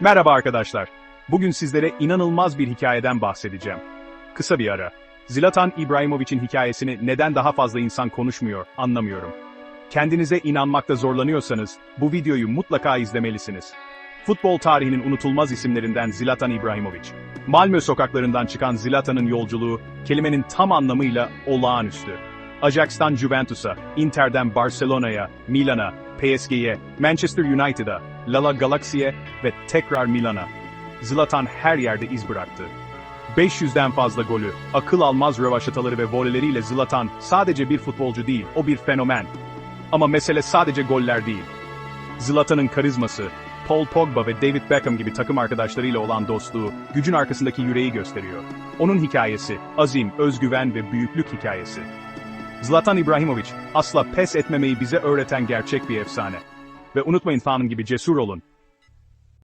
Merhaba arkadaşlar. Bugün sizlere inanılmaz bir hikayeden bahsedeceğim. Kısa bir ara. Zlatan İbrahimovic'in hikayesini neden daha fazla insan konuşmuyor anlamıyorum. Kendinize inanmakta zorlanıyorsanız bu videoyu mutlaka izlemelisiniz. Futbol tarihinin unutulmaz isimlerinden Zlatan İbrahimovic. Malmö sokaklarından çıkan Zlatan'ın yolculuğu kelimenin tam anlamıyla olağanüstü. Ajax'tan Juventus'a, Inter'den Barcelona'ya, Milan'a, PSG'ye, Manchester United'a, Lala Galaxy'ye ve tekrar Milan'a. Zlatan her yerde iz bıraktı. 500'den fazla golü, akıl almaz rövaşataları ve voleleriyle Zlatan sadece bir futbolcu değil, o bir fenomen. Ama mesele sadece goller değil. Zlatan'ın karizması, Paul Pogba ve David Beckham gibi takım arkadaşlarıyla olan dostluğu, gücün arkasındaki yüreği gösteriyor. Onun hikayesi, azim, özgüven ve büyüklük hikayesi. Zlatan İbrahimovic, asla pes etmemeyi bize öğreten gerçek bir efsane. Ve unutmayın fanım gibi cesur olun,